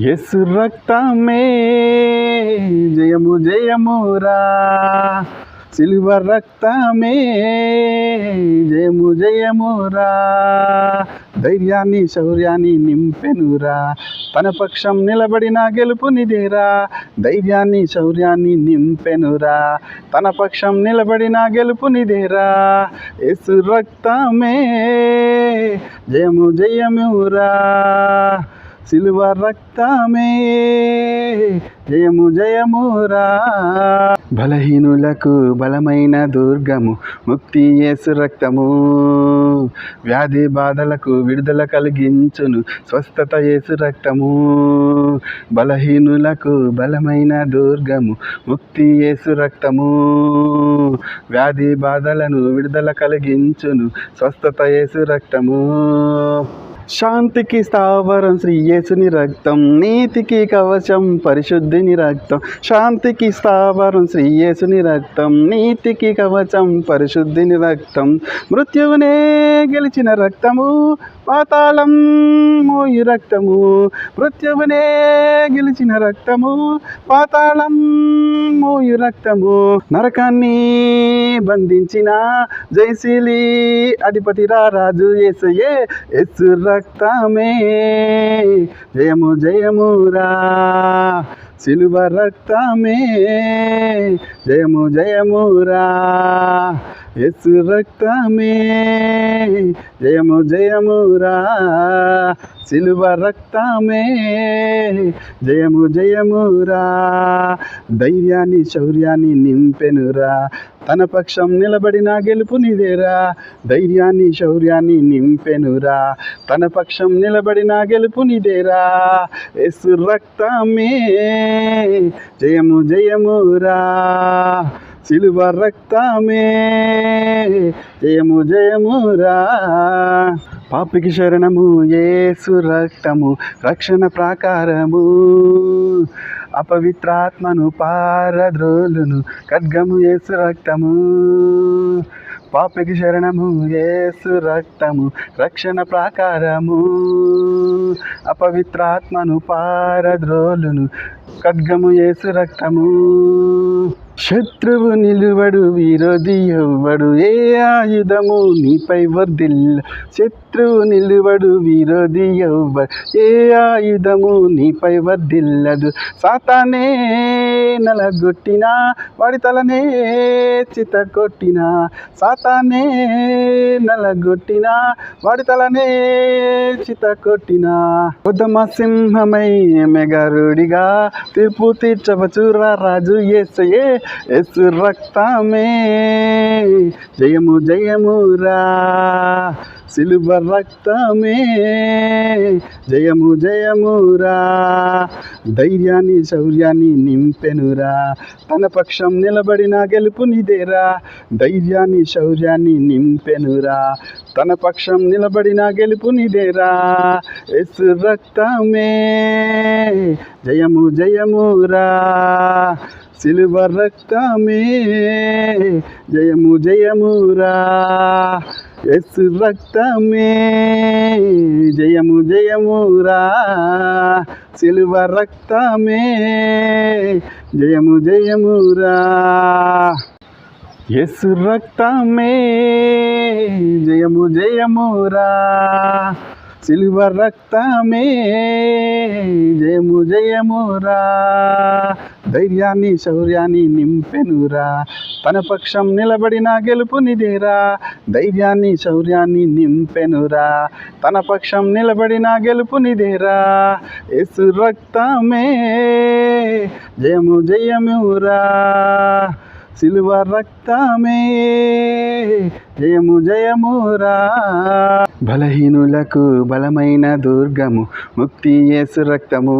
యేసు రక్తమే. జయము జయమురా సిలువ రక్తమే. జయము జయమురా ధైర్యాన్ని శౌర్యాన్ని నింపెనురా తన పక్షం నిలబడిన గెలుపునిదేరా ధైర్యాన్ని శౌర్యాన్ని నింపెనురా తన పక్షం నిలబడిన గెలుపునిదేరా యేసు రక్తమే. జయము జయమురా సిలువ రక్తమే. జయము జయమురా బలహీనులకు బలమైన దుర్గము ముక్తి యేసు రక్తము. వ్యాధి బాధలకు విడుదల కలిగించును స్వస్థత యేసు రక్తము. బలహీనులకు బలమైన దుర్గము ముక్తి యేసు రక్తము. వ్యాధి బాధలను విడుదల కలిగించును స్వస్థత యేసు రక్తము. శాంతికి స్థావరం శ్రీ యేసుని రక్తం నీతికి కవచం పరిశుద్ధిని రక్తం. శాంతికి స్థావరం శ్రీ యేసుని రక్తం నీతికి కవచం పరిశుద్ధిని రక్తం. మృత్యువునే గెలిచిన రక్తము పాతాళం మోయి రక్తము. మృత్యువునే గెలిచిన రక్తము పాతాళం మోయి రక్తము. నరకాన్ని బంధించిన జైశీలి అధిపతి రాజు యేసయే ఎస్సు రక్తమే. జయము జయమురా సిలువ రక్తమే. జయము జయమురా ఎస్సు రక్తమే. జయము జయమురా సిలువ రక్తమే. జయము జయమురా ధైర్యాన్ని శౌర్యాన్ని నింపెనురా. తన పక్షం నిలబడిన గెలుపునిదేరా ధైర్యాన్ని శౌర్యాన్ని నింపెనురా. తన పక్షం నిలబడిన గెలుపునిదేరా ఎస్సు రక్తమే. జయము జయమురా సిలువ రక్తమే. జయము జయమురా పాపికి శరణము యేసు రక్తము రక్షణ ప్రాకారము. అపవిత్రాత్మను పారద్రోలును ఖడ్గము యేసు రక్తము. పాపికి శరణము యేసు రక్తము రక్షణ ప్రాకారము. అపవిత్రాత్మను పారద్రోలును ఖడ్గము యేసు రక్తము. శత్రువు నిలువడు విరోధి ఎవ్వడు ఏ ఆయుధము నీపై వర్దిల్ల శత్రువు నిలువడు విరోధి ఎవ్వడు ఏ ఆయుధము నీపై వర్దిల్లదు సాతానే నలగొట్టిన వాడి తలనే చిత కొట్టినా సాతానే నలగొట్టిన వాడి తలనే చిత కొట్టినా ఉదమ సింహమై మెగరుడిగా తీర్పు తీర్చవచురా రాజు ఏసయే ఎస్ రక్తమే. జయము జయమురా సిలువ రక్తమే. జయము జయమురా ధైర్యాన్ని శౌర్యాన్ని నింపెనురా తన పక్షం నిలబడిన గెలుపునిదేరా ధైర్యాన్ని శౌర్యాన్ని నింపెనురా తన పక్షం నిలబడిన గెలుపునిదేరా ఎస్ రక్తమే. జయము జయమురా సిలువ రక్తమే. జయము జయమురా ఎస్సు రక్తమే. జయము జయమురా సిలువ రక్తమే. జయము జయమురా ఎస్సు రక్తమే. జయము జయమురా సిలువ రక్తమే. జయము జయమురా ధైర్యాన్ని శౌర్యాన్ని నింపెనురా. తన పక్షం నిలబడిన గెలుపు నిదేరా ధైర్యాన్ని శౌర్యాన్ని నింపెనురా. తన పక్షం నిలబడిన గెలుపు నిదేరా ఎసు రక్తమే జయము జయమురా. సిలువ రక్తమే జయము జయమురా. బలహీనులకు బలమైన దుర్గము ముక్తి యేసు రక్తము.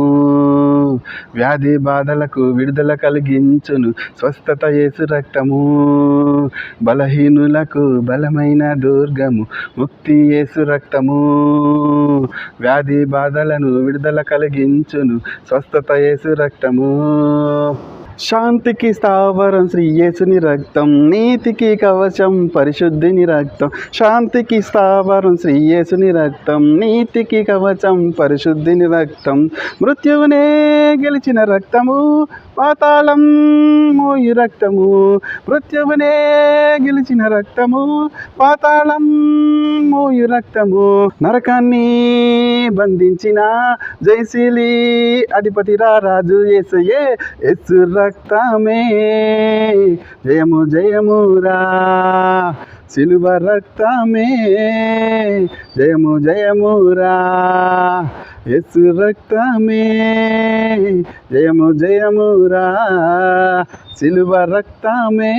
వ్యాధి బాధలకు విడుదల కలిగించును స్వస్థత యేసు రక్తము. బలహీనులకు బలమైన దుర్గము ముక్తి యేసు రక్తము. వ్యాధి బాధలను విడుదల కలిగించును స్వస్థత యేసు రక్తము. శాంతికి స్థావరం శ్రీ యేసుని రక్తం నీతికి కవచం పరిశుద్ధిని రక్తం. శాంతికి స్థావరం శ్రీ యేసుని రక్తం నీతికి కవచం పరిశుద్ధిని రక్తం. మృత్యువునే గెలిచిన రక్తము పాతాళం మోయి రక్తము మృత్యువునే గెలిచిన రక్తము. పాతాళం మోయి రక్తము నరకాన్ని బంధించిన జైశీలి అధిపతి రాజు ఏసయే ఎస్సు రక్తమే. జయము జయమురా సిలువ రక్తమే. జయము జయమురా ఎస్సు రక్తమే. జయము జయమురా సిలువ రక్తమే.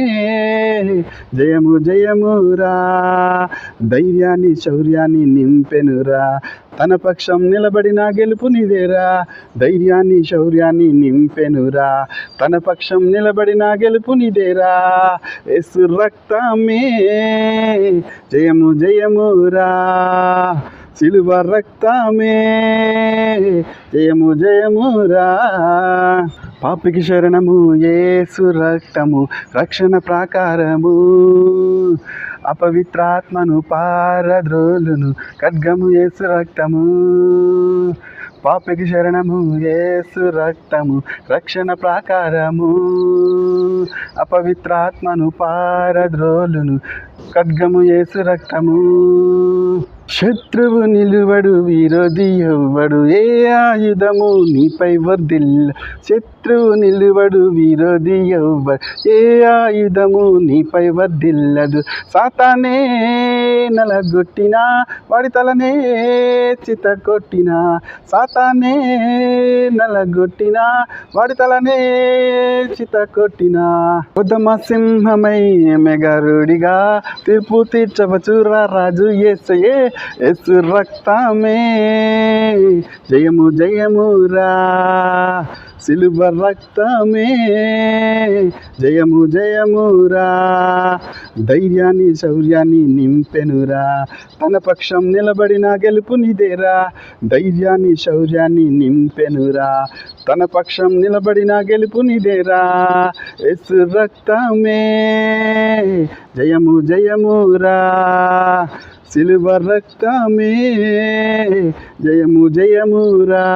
జయము జయమురా ధైర్యాన్ని శౌర్యాన్ని నింపెనురా. తన పక్షం నిలబడిన గెలుపు నిదేరా. ధైర్యాన్ని శౌర్యాన్ని నింపెనురా. తన పక్షం నిలబడిన గెలుపు నిదేరా. ఎస్సు రక్తమే. జయము జయమురా సిలువ రక్తమే. జయము జయమురా పాపికి శరణము ఏసు రక్తము రక్షణ ప్రాకారము. అపవిత్రాత్మను పారద్రోలును ఖడ్గము ఏసు రక్తము. పాపికి శరణము ఏసు రక్తము రక్షణ ప్రాకారము. అపవిత్రాత్మను పారద్రోలును ఖడ్గము ఏసు రక్తము. శత్రువు నిలువడు విరోధి ఎవ్వడు ఏ ఆయుధము నీపై వర్దిల్ల శత్రువు నిలువడు విరోధి ఎవ్వడు ఏ ఆయుధము నీపై వర్దిల్లదు సాతానే నలగొట్టిన వాడి తలనే చిత కొట్టినా సాతానే నలగొట్టిన వాడి తలనే చిత కొట్టినా ఉదమ సింహమై మెగరుడిగా తీర్పు తీర్చవచురా రాజు ఏ ఎస్ రక్తమే. జయము జయమురా సిలువ రక్తమే. జయము జయమురా ధైర్యాన్ని శౌర్యాన్ని నింపెనురా తన పక్షం నిలబడిన గెలుపు నిదేరా ధైర్యాన్ని శౌర్యాన్ని నింపెనురా తన పక్షం నిలబడిన గెలుపు నిదేరా రక్తమే. జయము జయమురా సిలువ రక్తమే. జయము జయమురా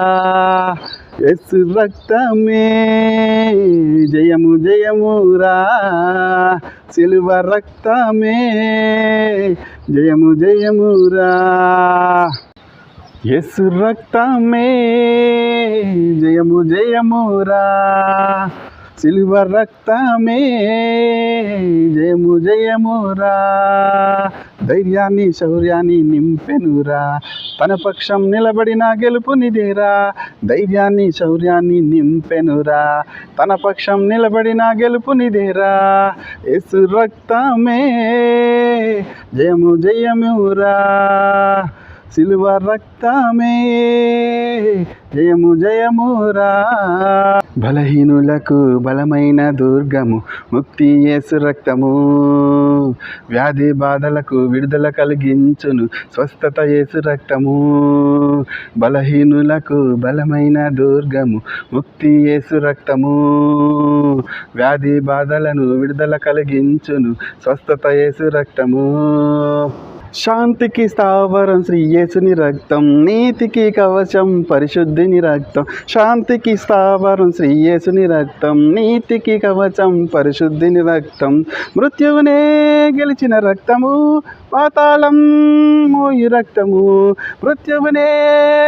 ఎస్సు రక్తమే. జయము జయమురా సిలువ రక్తమే. జయము జయమురా ఎస్సు రక్తమే. జయము జయమురా సిల్వ రక్తమే. జయము జయమురా ధైర్యాన్ని శౌర్యాన్ని నింపెనురా. తన పక్షం నిలబడిన గెలుపు నిదేరా ధైర్యాన్ని శౌర్యాన్ని నింపెనురా. తన పక్షం నిలబడిన గెలుపు నిదేరా ఎసు రక్తమే. జయము జయమురా. సిలువ రక్తమే. జయము జయమురా బలహీనులకు బలమైన దుర్గము ముక్తి యేసు రక్తము. వ్యాధి బాధలకు విడుదల కలిగించును స్వస్థత యేసు రక్తము. బలహీనులకు బలమైన దుర్గము ముక్తి యేసు రక్తము. వ్యాధి బాధలను విడుదల కలిగించును స్వస్థత యేసు రక్తము. శాంతికి స్థావరం శ్రీ యేసుని రక్తం నీతికి కవచం పరిశుద్ధిని రక్తం. శాంతికి స్థావరం శ్రీ యేసుని రక్తం నీతికి కవచం పరిశుద్ధిని రక్తం. మృత్యువునే గెలిచిన రక్తము పాతాళం మోయి రక్తము మృత్యువునే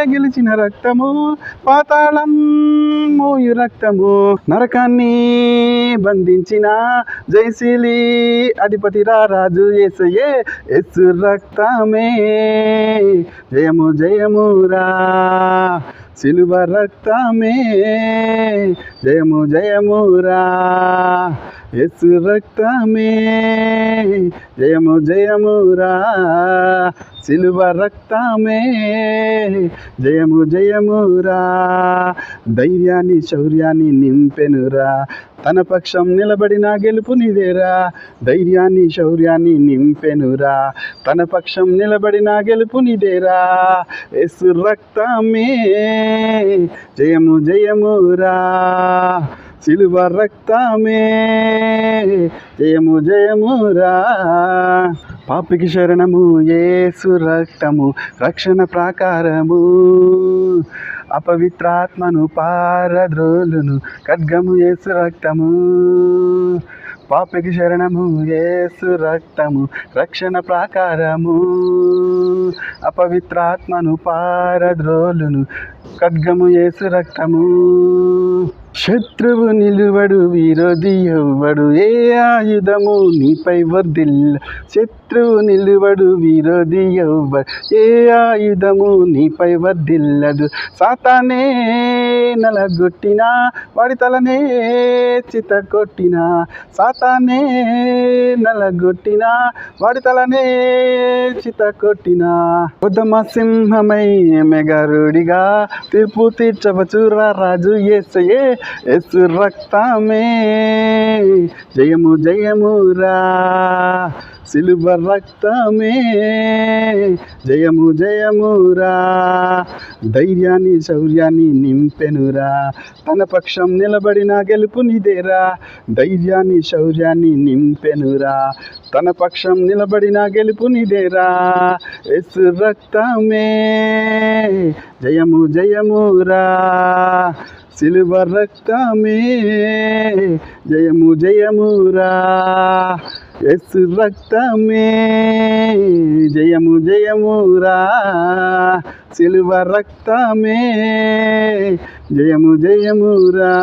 గెలిచిన రక్తము. పాతాళం మోయి రక్తము నరకాన్ని బంధించిన జైశీలి అధిపతి రాజు ఏసయే ఎస్సు రక్తమే. జయము జయమురా సిలువ రక్తమే. జయము జయమురా ఎస్సు రక్తమే. జయము జయమురా సిలువ రక్తమే. జయము జయమురా ధైర్యాన్ని శౌర్యాన్ని నింపెనురా. తన పక్షం నిలబడిన గెలుపు నిదేరా. ధైర్యాన్ని శౌర్యాన్ని నింపెనురా. తన పక్షం నిలబడిన గెలుపు నిదేరా. రక్తమే. జయము జయమురా సిలువ రక్తమే. జయము జయమురా పాపికి శరణము యేసు రక్తము రక్షణ ప్రాకారము. అపవిత్రాత్మను పారద్రోలును ఖడ్గము యేసు రక్తము. పాపికి శరణము యేసు రక్తము రక్షణ ప్రాకారము. అపవిత్రాత్మను పారద్రోలును ఖడ్గము యేసు రక్తము. శత్రువు నిలువడు విరోధి ఎవ్వడు ఏ ఆయుధము నీపై వర్దిల్ల శత్రువు నిలువడు విరోధి ఎవ్వడు ఏ ఆయుధము నీపై వర్దిల్లదు సాతానే నలగొట్టినా వాడి తలనే చిత కొట్టినా సాతానే నలగొట్టినా వాడి తలనే చిత కొట్టినా ఉదమ సింహమై మెగరుడిగా తీర్పు తీర్చవచురా రాజు ఏసయే ఎస్ రక్తమే. జయము జయమురా సిలువ రక్తమే. జయము జయమురా ధైర్యాన్ని శౌర్యాన్ని నింపెనురా తన పక్షం నిలబడిన గెలుపు నిదేరా ధైర్యాన్ని శౌర్యాన్ని నింపెనురా తన పక్షం నిలబడిన గెలుపు నిదేరా ఎసు రక్తమే. జయము జయమురా సిలువ రక్తమే. జయము జయమురా ఎసు రక్తమే. జయము జయమురా సిలువ రక్తమే. జయము జయమురా